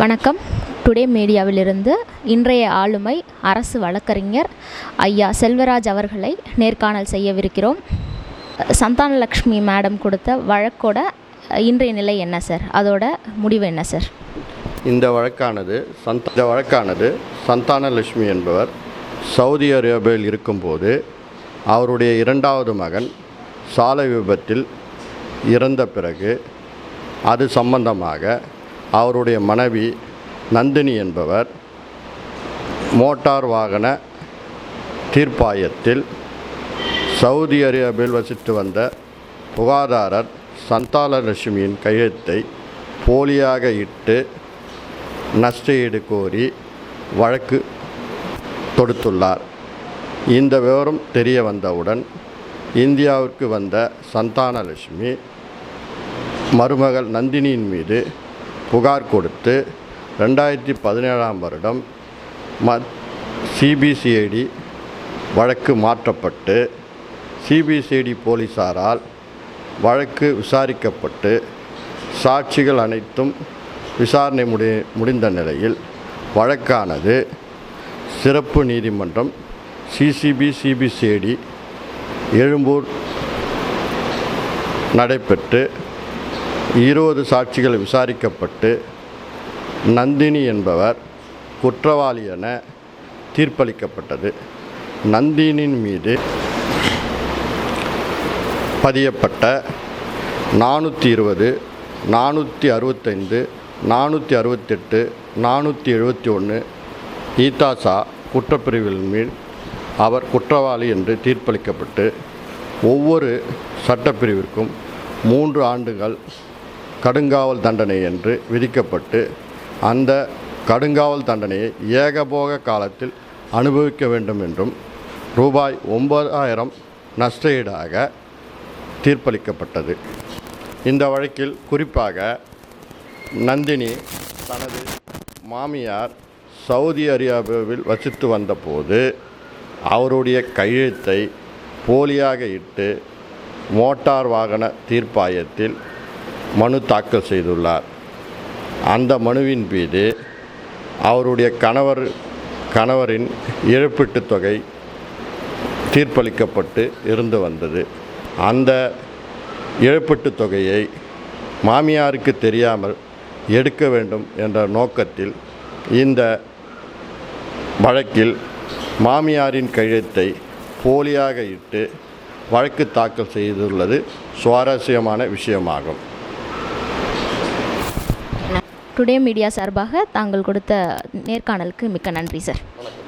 வணக்கம். டுடே மீடியாவிலிருந்து இன்றைய ஆளுமை அரசு வழக்கறிஞர் ஐயா செல்வராஜ் அவர்களை நேர்காணல் செய்யவிருக்கிறோம். சந்தானலக்ஷ்மி மேடம் கொடுத்த வழக்கோட இன்றைய நிலை என்ன சார்? அதோட முடிவு என்ன சார்? இந்த வழக்கானது சந்த இந்த வழக்கானது சந்தானலட்சுமி என்பவர் சவுதி அரேபியாவில் இருக்கும்போது அவருடைய இரண்டாவது மகன் சாலை விபத்தில் இறந்த பிறகு அது சம்பந்தமாக அவருடைய மனைவி நந்தினி என்பவர் மோட்டார் வாகன தீர்ப்பாயத்தில் சவுதி அரேபியாவில் வசித்து வந்த புகாதாரர் சந்தானலட்சுமியின் கையெழுத்தை போலியாக இட்டு நஷ்டஈடு கோரி வழக்கு தொடுத்துள்ளார். இந்த விவரம் தெரிய வந்தவுடன் இந்தியாவிற்கு வந்த சந்தானலட்சுமி மருமகள் நந்தினியின் மீது புகார் கொடுத்து ரெண்டாயிரத்தி பதினேழாம் வருடம் ம சிபிசிஐடி வழக்கு மாற்றப்பட்டு சிபிசிஐடி போலீசாரால் வழக்கு விசாரிக்கப்பட்டு சாட்சிகள் அனைத்தும் விசாரணை முடி முடிந்த நிலையில் வழக்கானது சிறப்பு நீதிமன்றம் சிசிபி சிபிசிஐடி எழும்பூர் நடைபெற்று இருபது சாட்சிகள் விசாரிக்கப்பட்டு நந்தினி என்பவர் குற்றவாளி என தீர்ப்பளிக்கப்பட்டது. நந்தினின் மீது பதியப்பட்ட நானூற்றி இருபது நானூற்றி அறுபத்தைந்து நானூற்றி அறுபத்தெட்டு நானூற்றி எழுபத்தி ஒன்று ஈதாசா குற்றப்பிரிவுகளின் மேல் அவர் குற்றவாளி என்று தீர்ப்பளிக்கப்பட்டு ஒவ்வொரு சட்டப்பிரிவிற்கும் மூன்று ஆண்டுகள் கடுங்காவல் தண்டனை என்று விதிக்கப்பட்டு அந்த கடுங்காவல் தண்டனையை ஏகபோக காலத்தில் அனுபவிக்க வேண்டும் என்றும் ரூபாய் ஒன்பதாயிரம் நஷ்டஈடாக தீர்ப்பளிக்கப்பட்டது. இந்த வழக்கில் குறிப்பாக நந்தினி தனது மாமியார் சவுதி அரேபியாவில் வசித்து வந்தபோது அவருடைய கையெழுத்தை போலியாக இட்டு மோட்டார் வாகன தீர்ப்பாயத்தில் மனு தாக்கல் செய்துள்ளார். அந்த மனுவின் மீது அவருடைய கணவர் கணவரின் இழப்பீட்டுத் தொகை தீர்ப்பளிக்கப்பட்டு இருந்து வந்தது. அந்த இழப்பீட்டுத் தொகையை மாமியாருக்கு தெரியாமல் எடுக்க வேண்டும் என்ற நோக்கத்தில் இந்த வழக்கில் மாமியாரின் கழுத்தை போலியாக இட்டு வழக்கு தாக்கல் செய்துள்ளது சுவாரஸ்யமான விஷயமாகும். டுடே மீடியா சார்பாக தாங்கள் கொடுத்த நேர்காணலுக்கு மிக்க நன்றி சார் வணக்கம்.